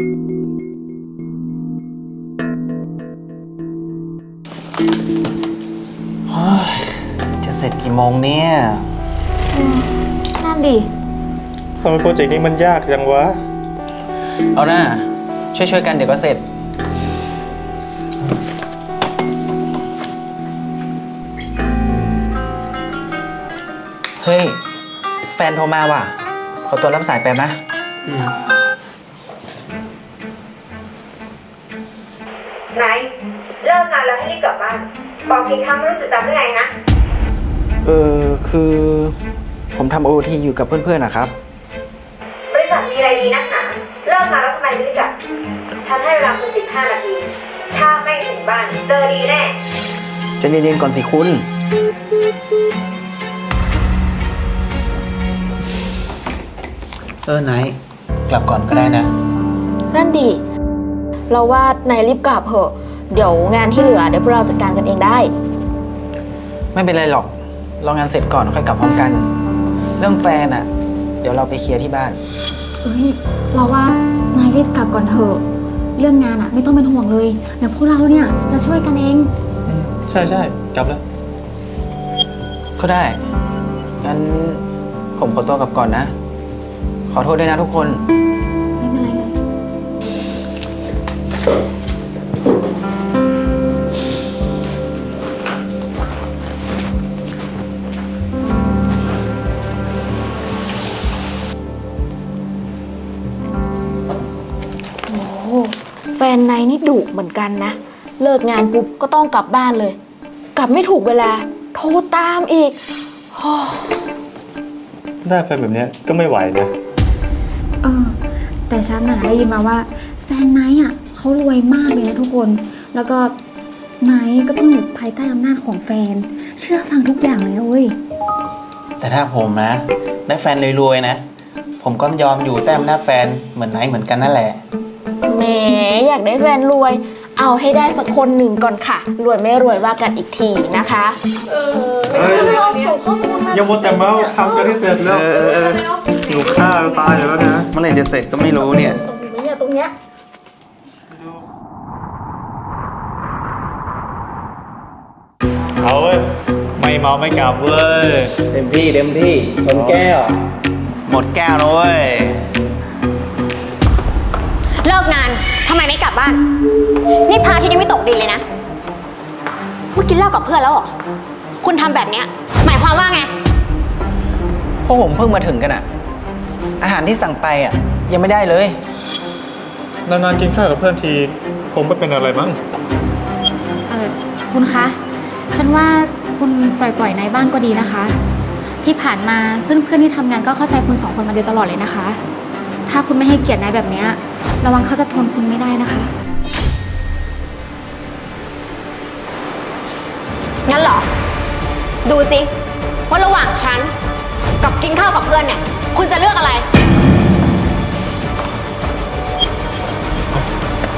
จะเสร็จกี่โมงเนี่ย นั่นดิ ทำไมโปรเจกต์นี้มันยากจังวะ เอาหน้าช่วยๆกันเดี๋ยวก็เสร็จ เฮ้ย แฟนโทรมาว่ะ ขอตัวรับสายแป๊บนะ ไหนเลิกงานแล้วให้รีบกลับบ้าน บอกกี่ครั้งไม่รู้สึกจำได้ไงนะเออคือผมทำโอทีอยู่กับเพื่อนๆนะครับ บริษัทมีอะไรดีนักหนาเลิกงานแล้วทำไมไม่รีบกลับฉันให้เวลาคุณสิบห้านาที ถ้าไม่ถึงบ้านเจอดีแน่ ใจะเย็นๆก่อนสิคุณ เออไหน กลับก่อนก็ได้นะ นั่นดิ เราว่านายรีบกลับเถอะ เดี๋ยวงานที่เหลือเดี๋ยวพวกเราจัดการกันเองได้ ไม่เป็นไรหรอก รองานเสร็จก่อนค่อยกลับพร้อมกัน เรื่องแฟนอะเดี๋ยวเราไปเคลียร์ที่บ้านเอ้ยเราว่านายรีบกลับก่อนเถอะ เรื่องงานอะไม่ต้องเป็นห่วงเลย เดี๋ยวพวกเราเนี่ยจะช่วยกันเอง ใช่ใช่กลับแล้ว ก็ได้ งั้นผมขอตัวกลับก่อนนะ ขอโทษด้วยนะทุกคน โอ้โหแฟนนายนี่ดุเหมือนกันนะ เลิกงานปุ๊บก็ต้องกลับบ้านเลย กลับไม่ถูกเวลา โทรตามอีกโอ้ได้แฟนแบบเนี้ยก็ไม่ไหวนะ เออ แต่ฉันน่ะได้ยินมาว่า แฟนไนท์อะ เขารวยมากเลยนะทุกคน แล้วก็ไนท์ก็ต้องอยู่ภายใต้อำนาจของแฟน เชื่อฟังทุกอย่างเลยนะเว้ย แต่ถ้าผมนะ ได้แฟนรวยๆนะ ผมก็ยอมอยู่แต้มหน้าจแฟนเหมือนไหนเหมือนกันนั่นแหละ แหมอยากได้แฟนรวย เอาให้ได้สักคนหนึ่งก่อนค่ะ รวยไม่รวยว่ากันอีกทีนะคะเออเฮ้ยส่งข้อมูลมายังมัวแต่เมาทำกันให้เสร็จแล้วเออเออเออหิวข้าวตายอยู่แล้วนะ เมื่อไหร่จะเสร็จก็ไม่รู้เนี่ย ตรงนี้เนี่ยตรงเนี้ย เอาเว้ย ไม่เมาไม่กลับเว้ย เต็มที่เต็มที่ชนแก้ว หมดแก้วแล้วเว้ย เลิกงานทำไมไม่กลับบ้าน นี่พระอาที่นี่ไม่ตกดินเลยนะ เมื่อกินเหล้ากับเพื่อนแล้วเหรอ คุณทำแบบเนี้ย หมายความว่าไง พวกผมเพิ่งมาถึงกันอะอาหารที่สั่งไปอะยังไม่ได้เลย นานๆกินข้าวกับเพื่อนที คงไม่เป็นอะไรมั้ง เออคุณคะ ฉันว่าคุณปล่อยๆนายบ้างก็ดีนะคะ ที่ผ่านมาเพื่อนๆที่ทำงานก็เข้าใจคุณสองคนมาโดยตลอดเลยนะคะ ถ้าคุณไม่ให้เกียรตินายแบบเนี้ยระวังเขาจะทนคุณไม่ได้นะคะ งั้นเหรอ ดูสิ ว่าระหว่างฉัน กับกินข้าวกับเพื่อนเนี่ย คุณจะเลือกอะไร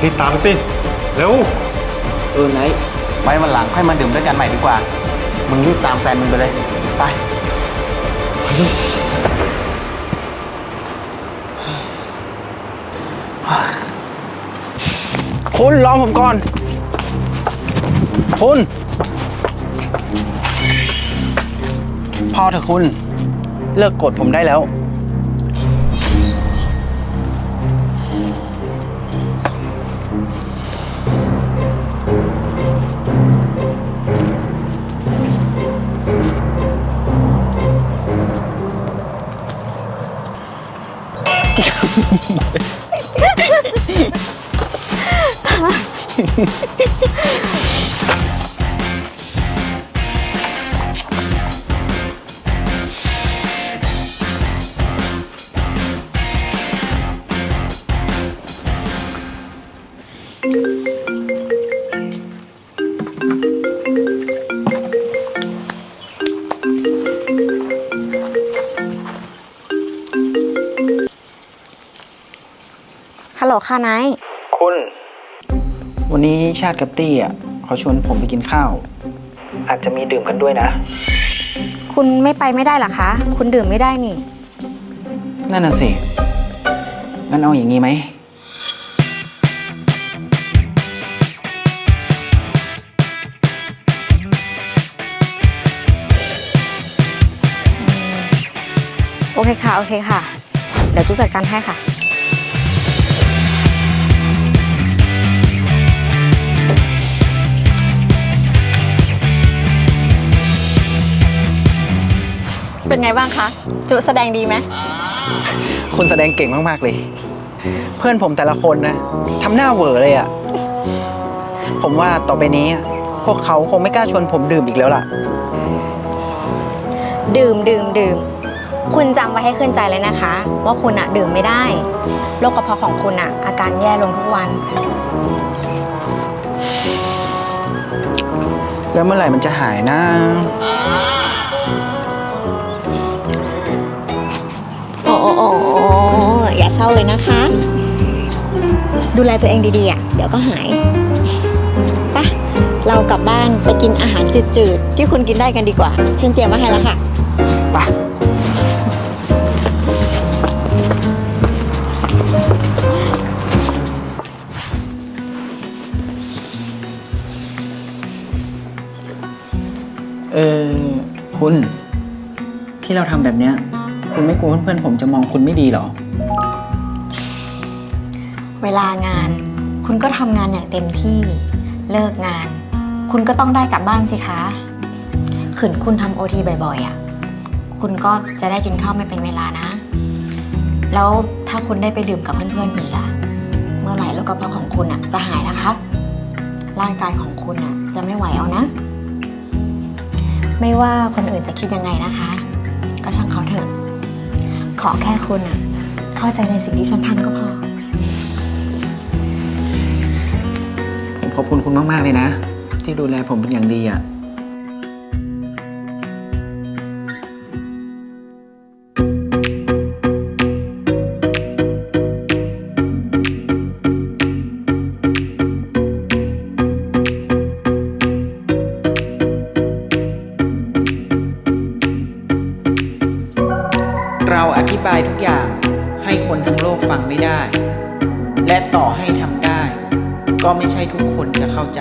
รีบตามไปสิ เร็ว เออไนท์ ไว้วันหลังค่อยมาดื่มด้วยกันใหม่ดีกว่า มึงรีบตามแฟนมึงไปเลย ไปคุณรอผมก่อน คุณ พอเถอะคุณ เลิกกดผมได้แล้ว ฮั ลค่ะไนท์คุณ วันนี้ชาติกับตี้อะเขาชวนผมไปกินข้าว อาจจะมีดื่มกันด้วยนะ คุณไม่ไปไม่ได้หรอคะ คุณดื่มไม่ได้นี่ นั่นน่ะสิ งั้นเอาอย่างนี้ไหม โอเคค่ะ โอเคค่ะ เดี๋ยวจุ๊จัดการให้ค่ะ เป็นไงบ้างคะ จุแสดงดีไหม คุณแสดงเก่งมาก ๆ เลย เพื่อนผมแต่ละคนนะทำหน้าเหวอเลยอะผมว่าต่อไปนี้อะพวกเขาคงไม่กล้าชวนผมดื่มอีกแล้วล่ะ ดื่มดื่มดื่ม คุณจำไว้ให้ขึ้นใจเลยนะคะ ว่าคุณอะดื่มไม่ได้โรคกระเพาะของคุณอะอาการแย่ลงทุกวัน แล้วเมื่อไหร่มันจะหายนะ อ้โอ้โอ้อย่าเศร้าเลยนะคะ ดูแลตัวเองดีๆอะ เดี๋ยวก็หายไปะเรากลับบ้านไปกินอาหารจืดๆ ที่คุณกินได้กันดีกว่า ฉันเตรียมมาให้แล้วค่ะไปเออคุณที่เราทำแบบเนี้ย คุณไม่กลัวเพื่อนๆผมจะมองคุณไม่ดีเหรอ เวลางาน คุณก็ทำงานอย่างเต็มที่ เลิกงาน คุณก็ต้องได้กลับบ้านสิคะขืนคุณทำโอทีบ่อยๆอะ คุณก็จะได้กินข้าวไม่เป็นเวลานะ แล้วถ้าคุณได้ไปดื่มกับเพื่อนๆอีกอะ เมื่อไหร่โรคกระเพาะของคุณอะจะหายนะคะ ร่างกายของคุณอะจะไม่ไหวเอานะ ไม่ว่าคนอื่นจะคิดยังไงนะคะ ก็ช่างเขาเถอะ ขอแค่คุณอะเข้าใจในสิ่งที่ฉันทำก็พอ ผมขอบคุณคุณมาก ๆ เลยนะ ที่ดูแลผมเป็นอย่างดีอะ ทุกอย่างให้คนทั้งโลกฟังไม่ได้ และต่อให้ทำได้ ก็ไม่ใช่ทุกคนจะเข้าใจ